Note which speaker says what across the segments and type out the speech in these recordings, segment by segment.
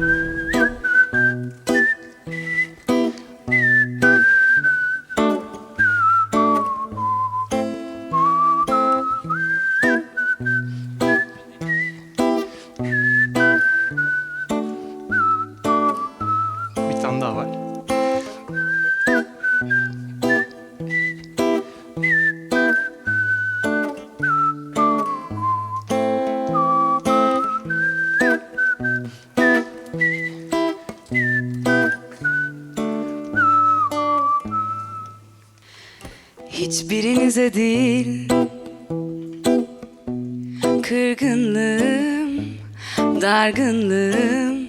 Speaker 1: Thank you.
Speaker 2: Hiçbirinize değil. Kırgınlığım, dargınlığım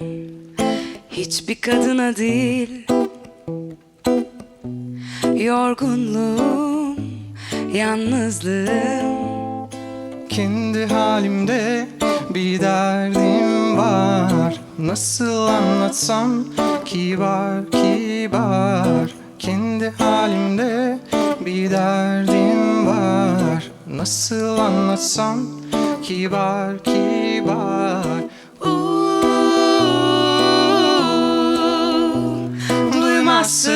Speaker 2: Hiçbir kadına değil. Yorgunluğum, yalnızlığım.
Speaker 1: Kendi halimde bir derdim var. Nasıl anlatsam kibar kibar Nasıl anlatsam? Kibar kibar.
Speaker 2: Uuu, Duymazsın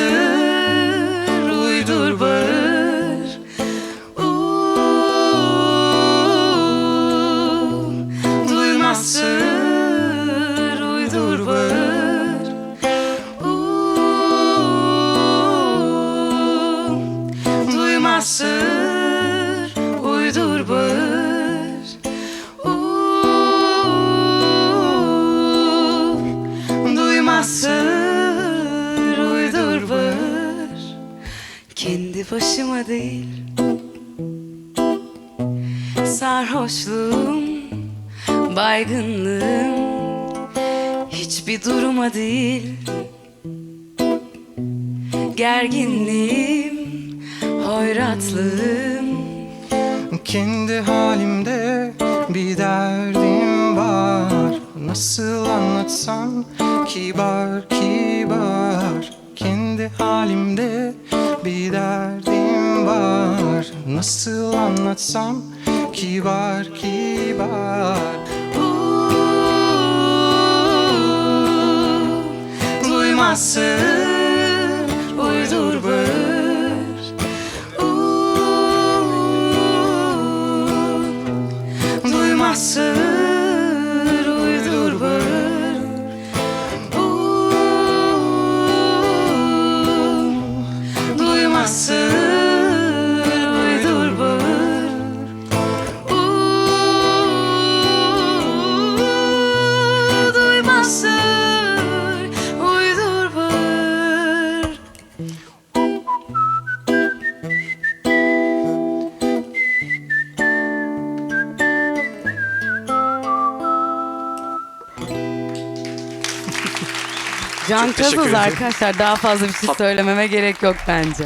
Speaker 2: uydur Uuu, Duymazsın Kendi başıma değil. Sarhoşluğum, baygınlığım Hiçbir duruma değil. Gerginliğim, hoyratlığım.
Speaker 1: Kendi halimde bir derdim var. Nasıl anlatsam kibar kibar. Kendi halimde bir derdim var. Nasıl anlatsam? Kibar kibar.
Speaker 2: Uuu, Duymazsın uydur bağır Uuu, Duymazsın Duymazsın uydur bağır Uuu, Duymazsın uydur bağır Can
Speaker 1: teşekkür ederim.
Speaker 2: arkadaşlar daha fazla bir şey söylememe gerek yok bence.